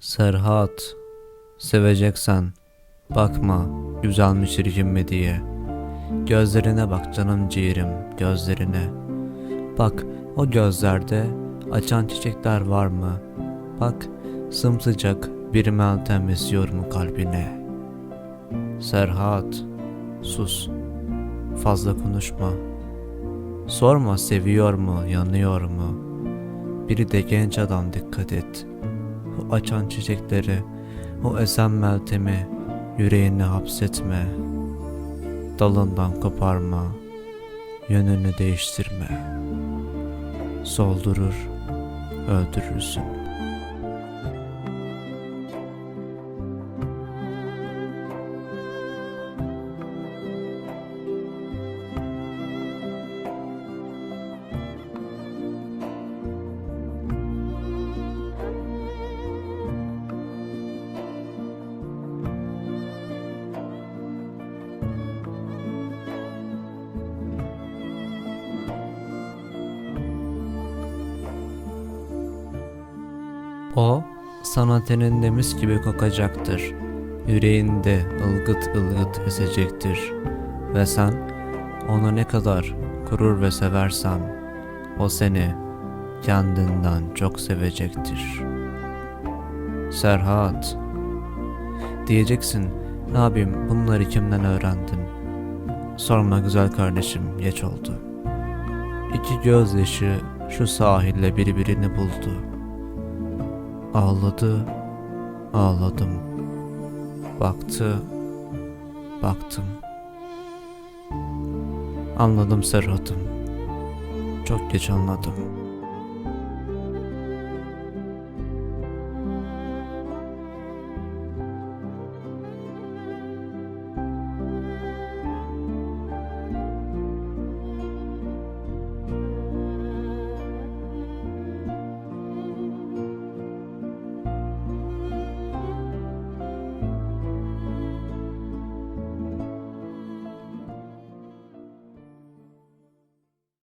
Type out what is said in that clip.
Serhat, seveceksen bakma güzel mi mi diye. Gözlerine bak canım ciğerim gözlerine. Bak o gözlerde açan çiçekler var mı? Bak sımsıcak bir meltem esiyor mu kalbine? Serhat, sus. Fazla konuşma. Sorma seviyor mu, yanıyor mu? Biri de genç adam dikkat et. O açan çiçekleri, o esen meltemi yüreğine hapsetme. Dalından koparma, yönünü değiştirme. Soldurur, öldürürsün. O sana teninde mis gibi kokacaktır. Yüreğinde ılgıt ılgıt esecektir. Ve sen onu ne kadar kurur ve seversen o seni kendinden çok sevecektir. Serhat Diyeceksin yapayım bunları kimden öğrendin? Sorma güzel kardeşim geç oldu. İki gözyaşı şu sahilde birbirini buldu. Ağladı, ağladım. Baktı, baktım. Anladım Serhat'ım. Çok geç anladım.